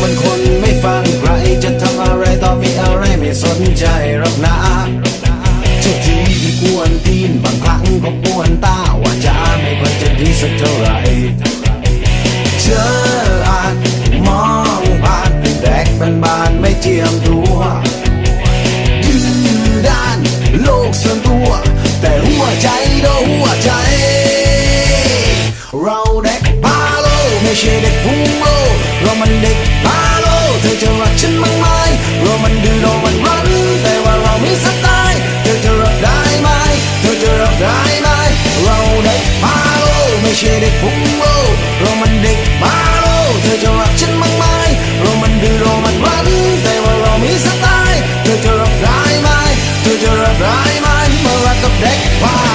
มันคนไม่ฟังใครจะทำอะไรต่อมีอะไรไม่สนใจหรอกนะทุกทีที่กวนตีนบางครั้งก็กวนตาว่าจะไม่ค่อยจะดีสักเท่าไหร่เธออาจมองผ่านแดกเป็นบานไม่เจียมตัวดื้อด้านโลกส่วนตัว แต่หัวใจโดหัวใจ เราเด็กพาโลไม่ใช่เด็ก ใช่เด็กพุงโลเรามันเด็กมาโลเธอจะรักฉันมากมายเรามันดื้อเรามันมัน แต่ว่าเรามีสไตล์เธอจะรับได้ไหมเธอจะรับได้ไหมมารักกับเด็กมา